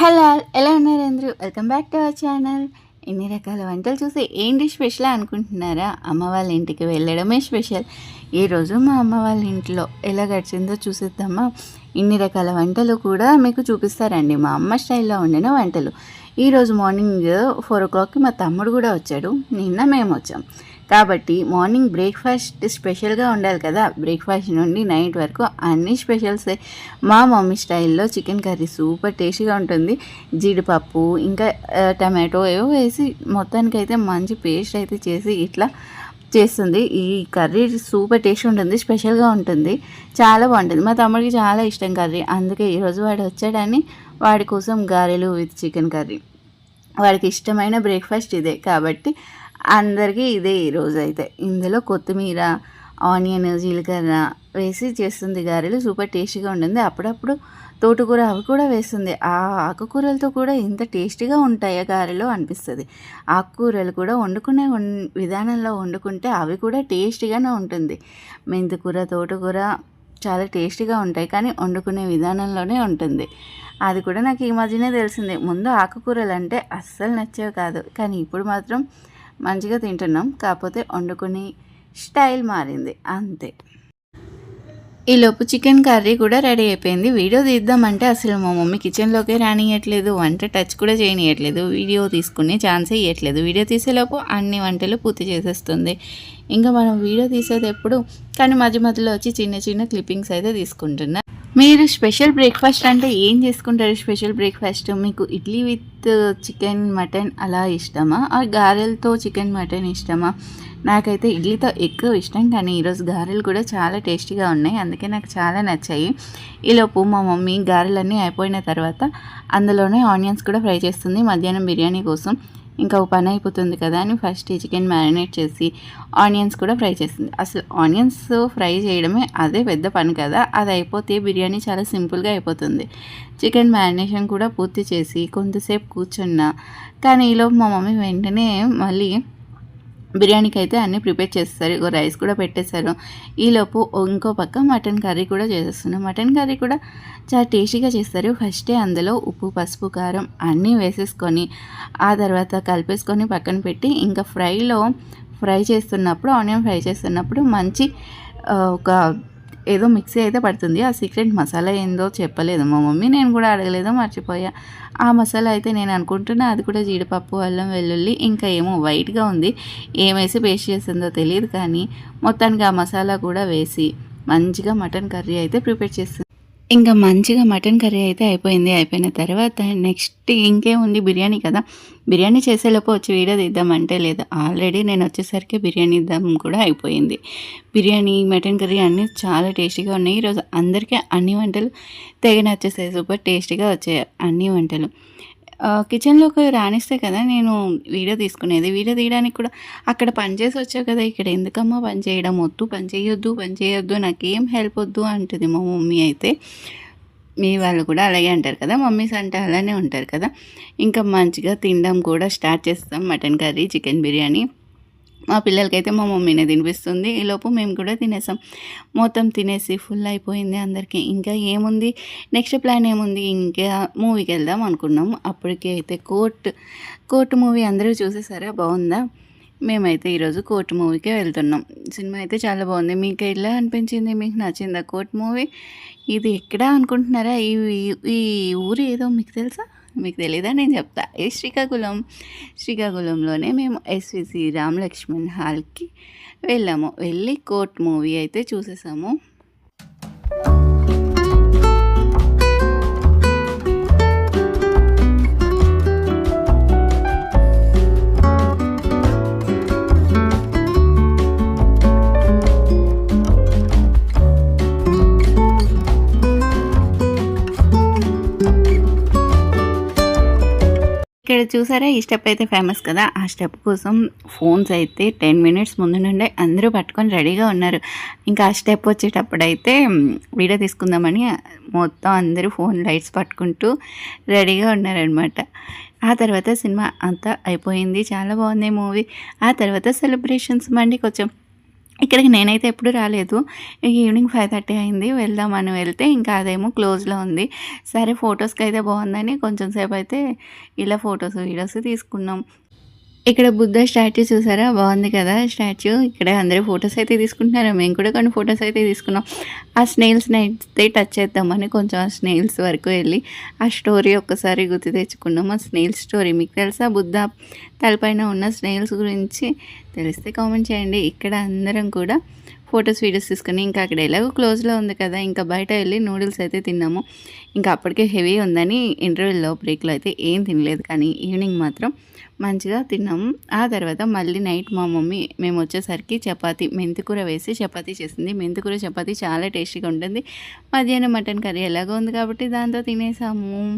Hello ఎలా ఉన్నారు అందరూ? Welcome back to our channel ఎన్ని రకాల వంటలు చూసి ఏంటి స్పెషల్ అనుకుంటున్నారా? అమ్మ వాళ్ళ ఇంటికి వెళ్ళడమే స్పెషల్ ఈరోజు మా అమ్మ వాళ్ళ ఇంట్లో ఎలా గడిచిందో చూసేద్దామా? ఇన్ని రకాల వంటలు కూడా మీకు చూపిస్తారండి. మా అమ్మ స్టైల్లో వండిన వంటలు. ఈరోజు మార్నింగ్ ఫోర్ ఓ క్లాక్కి మా తమ్ముడు కూడా వచ్చాడు. నిన్న మేము వచ్చాం కాబట్టి మార్నింగ్ బ్రేక్ఫాస్ట్ స్పెషల్గా ఉండాలి కదా. బ్రేక్ఫాస్ట్ నుండి నైట్ వరకు అన్ని స్పెషల్సే. మా మమ్మీ స్టైల్లో చికెన్ కర్రీ సూపర్ టేస్టీగా ఉంటుంది. జీడిపప్పు ఇంకా టమాటో ఏవో వేసి మొత్తానికైతే మంచి పేస్ట్ అయితే చేసి ఇట్లా చేస్తుంది. ఈ కర్రీ సూపర్ టేస్ట్ ఉంటుంది స్పెషల్గా ఉంటుంది. చాలా బాగుంటుంది. మా తమ్ముడికి చాలా ఇష్టం కర్రీ. అందుకే ఈరోజు వాడు వచ్చాడని వాడి కోసం గారెలు విత్ చికెన్ కర్రీ. వాడికి ఇష్టమైన బ్రేక్ఫాస్ట్ ఇదే. కాబట్టి అందరికీ ఇదే ఈరోజు అయితే ఇందులో కొత్తిమీర ఆనియన్ జీలకర్ర వేసి చేస్తుంది గారెలు. సూపర్ టేస్టీగా ఉంటుంది. అప్పుడప్పుడు తోటకూర అవి కూడా వేస్తుంది. ఆ ఆకుకూరలతో కూడా ఇంత టేస్టీగా ఉంటాయా గారెలు అనిపిస్తుంది. ఆకుకూరలు కూడా వండుకునే విధానంలో వండుకుంటే అవి కూడా టేస్టీగానే ఉంటుంది. మెంతికూర తోటకూర చాలా టేస్టీగా ఉంటాయి. కానీ వండుకునే విధానంలోనే ఉంటుంది. అది కూడా నాకు ఈ మధ్యనే తెలిసింది. ముందు ఆకుకూరలు అంటే అస్సలు నచ్చేవి కాదు. కానీ ఇప్పుడు మాత్రం మంచిగా తింటున్నాం కాకపోతే వండుకుని స్టైల్ మారింది అంతే. ఈలోపు చికెన్ కర్రీ కూడా రెడీ అయిపోయింది. వీడియో తీద్దామంటే అసలు మా మమ్మీ కిచెన్లోకే రానియట్లేదు వంట టచ్ కూడా చేయనియట్లేదు వీడియో తీసుకునే ఛాన్స్ ఇవ్వట్లేదు వీడియో తీసేలోపు అన్ని వంటలు పూర్తి చేసేస్తుంది. ఇంకా మనం వీడియో తీసేది ఎప్పుడు? కానీ మధ్య మధ్యలో వచ్చి చిన్న చిన్న క్లిప్పింగ్స్ అయితే తీసుకుంటున్నా. మీరు స్పెషల్ బ్రేక్ఫాస్ట్ అంటే ఏం చేసుకుంటారు స్పెషల్ బ్రేక్ఫాస్ట్? మీకు ఇడ్లీ విత్ చికెన్ మటన్ అలా ఇష్టమా? ఆ గారెలతో చికెన్ మటన్ ఇష్టమా? నాకైతే ఇడ్లీతో ఎక్కువ ఇష్టం కానీ ఈరోజు గారెలు కూడా చాలా టేస్టీగా ఉన్నాయి. అందుకే నాకు చాలా నచ్చాయి. ఈలోపు మా మమ్మీ గారెలన్నీ అయిపోయిన తర్వాత అందులోనే ఆనియన్స్ కూడా ఫ్రై చేస్తుంది మధ్యాహ్నం బిర్యానీ కోసం. ఇంకా పని అయిపోతుంది కదా అని ఫస్ట్ ఈ చికెన్ మ్యారినేట్ చేసి ఆనియన్స్ కూడా ఫ్రై చేసింది. అసలు ఆనియన్స్ ఫ్రై చేయడమే అదే పెద్ద పని కదా. అది అయిపోతే బిర్యానీ చాలా సింపుల్గా అయిపోతుంది. చికెన్ మ్యారినేషన్ కూడా పూర్తి చేసి కొంతసేపు కూర్చున్నా. కానీ ఈలోపు మా మమ్మీ వెంటనే మళ్ళీ బిర్యానీకి అయితే అన్నీ ప్రిపేర్ చేస్తారు. ఇగో రైస్ కూడా పెట్టేశారు. ఈలోపు ఇంకో పక్క మటన్ కర్రీ కూడా చేసేస్తున్నాం మటన్ కర్రీ కూడా చాలా టేస్టీగా చేస్తారు. ఫస్టే అందులో ఉప్పు పసుపు కారం అన్నీ వేసేసుకొని ఆ తర్వాత కలిపేసుకొని పక్కన పెట్టి ఇంకా ఫ్రైలో ఫ్రై చేస్తున్నప్పుడు ఆనియన్ ఫ్రై చేస్తున్నప్పుడు మంచి ఒక ఏదో మిక్సీ అయితే పడుతుంది. ఆ సీక్రెట్ మసాలా ఏందో చెప్పలేదు. మా మమ్మీ నేను కూడా అడగలేదో మర్చిపోయా. ఆ మసాలా అయితే నేను అనుకుంటున్నా అది కూడా జీడిపప్పు అల్లం వెల్లుల్లి ఇంకా ఏమో వైట్గా ఉంది. ఏమేసి పేస్ట్ చేస్తుందో తెలియదు కానీ మొత్తానికి ఆ మసాలా కూడా వేసి మంచిగా మటన్ కర్రీ అయితే ప్రిపేర్ చేస్తుంది ఇంకా మంచిగా మటన్ కర్రీ అయితే అయిపోయింది. అయిపోయిన తర్వాత నెక్స్ట్ ఇంకేముంది? బిర్యానీ కదా. బిర్యానీ చేసేలోపు వచ్చి వీడియో తీద్దామంటే లేదు. ఆల్రెడీ నేను వచ్చేసరికి బిర్యానీ దమ్ కూడా అయిపోయింది. బిర్యానీ మటన్ కర్రీ అన్నీ చాలా టేస్టీగా ఉన్నాయి. ఈరోజు అందరికీ అన్ని వంటలు తెగ నచ్చేసాయి. సూపర్ టేస్టీగా వచ్చాయి అన్ని వంటలు. కిచెన్లోకి రాణిస్తే కదా నేను వీడియో తీసుకునేది. వీడియో తీయడానికి కూడా అక్కడ పనిచేసి వచ్చావు కదా ఇక్కడ. ఎందుకమ్మా పని చేయడం? వద్దు పని చేయొద్దు పని చేయొద్దు నాకేం హెల్ప్ వద్దు అంటుంది మా మమ్మీ అయితే. మీ వాళ్ళు కూడా అలాగే అంటారు కదా. మమ్మీస్ అంటే అలానే ఉంటారు కదా. ఇంకా మంచిగా తినడం కూడా స్టార్ట్ చేస్తాం. Mutton curry chicken biryani. మా పిల్లలకైతే మా మమ్మీనే తినిపిస్తుంది. ఈలోపు మేము కూడా తినేసాం. మొత్తం తినేసి ఫుల్ అయిపోయింది అందరికీ. ఇంకా ఏముంది? నెక్స్ట్ ప్లాన్ ఏముంది? ఇంకా మూవీకి వెళ్దాం అనుకున్నాం. అప్పటికే అయితే కోర్ట్ కోర్ట్ మూవీ అందరూ చూసేసారా? బాగుందా? మేమైతే ఈరోజు కోర్ట్ మూవీకే వెళ్తున్నాం. సినిమా అయితే చాలా బాగుంది. మీకు ఎలా అనిపించింది? మీకు నచ్చిందా కోర్ట్ మూవీ ఇది ఎక్కడ అనుకుంటున్నారా? ఈ ఈ ఊరు ఏదో మీకు తెలుసా? మీకు తెలీదా? నేను చెప్తా. ఏ శ్రీకాకుళం శ్రీకాకుళంలోనే మేము ఎస్విసి రామ్ లక్ష్మణ్ హాల్కి వెళ్ళాము. వెళ్ళి కోర్ట్ మూవీ అయితే చూసేసాము. ఇక్కడ చూసారా ఈ స్టెప్ అయితే ఫేమస్ కదా. ఆ స్టెప్ కోసం ఫోన్స్ అయితే టెన్ మినిట్స్ ముందు నుండే అందరూ పట్టుకొని రెడీగా ఉన్నారు. ఇంకా ఆ స్టెప్ వచ్చేటప్పుడు అయితే వీడియో తీసుకుందామని మొత్తం అందరూ ఫోన్ లైట్స్ పట్టుకుంటూ రెడీగా ఉన్నారనమాట ఆ తర్వాత సినిమా అంతా అయిపోయింది. చాలా బాగుంది మూవీ. ఆ తర్వాత సెలబ్రేషన్స్ మండి కొంచెం ఇక్కడికి నేనైతే ఎప్పుడు రాలేదు. ఈవినింగ్ ఫైవ్ థర్టీ అయింది. వెళ్దామని వెళ్తే ఇంకా అదేమో క్లోజ్లో ఉంది. సరే ఫొటోస్కి అయితే బాగుందని కొంచెం సేపు అయితే ఇలా ఫొటోస్ వీడియోస్ తీసుకున్నాం. ఇక్కడ బుద్ధ స్టాచ్యూ చూసారా? బాగుంది కదా స్టాచ్యూ ఇక్కడ అందరూ ఫొటోస్ అయితే తీసుకుంటున్నారు. మేము కూడా కొన్ని ఫొటోస్ అయితే తీసుకున్నాం. ఆ స్నేల్స్ని అయితే టచ్ చేద్దామని కొంచెం ఆ స్నేల్స్ వరకు వెళ్ళి ఆ స్టోరీ ఒక్కసారి గుర్తు తెచ్చుకున్నాం. ఆ స్నేల్స్ స్టోరీ మీకు తెలుసా? బుద్ధ తలపైన ఉన్న స్నేల్స్ గురించి తెలిస్తే కామెంట్ చేయండి. ఇక్కడ అందరం కూడా ఫొటోస్ వీడియోస్ తీసుకుని ఇంకా అక్కడ ఎలాగో క్లోజ్లో ఉంది కదా ఇంకా బయట వెళ్ళి నూడిల్స్ అయితే తిన్నాము. ఇంకా అప్పటికే హెవీ ఉందని ఇంటర్వెల్లో బ్రేక్లో అయితే ఏం తినలేదు కానీ ఈవినింగ్ మాత్రం మంచిగా తిన్నాము. ఆ తర్వాత మళ్ళీ నైట్ మా మమ్మీ మేము వచ్చేసరికి చపాతి మెంతికూర వేసి చపాతీ చేసింది. మెంతికూర చపాతీ చాలా టేస్టీగా ఉంటుంది. మధ్యాహ్నం మటన్ కర్రీ ఎలాగో ఉంది కాబట్టి దాంతో తినేసాము.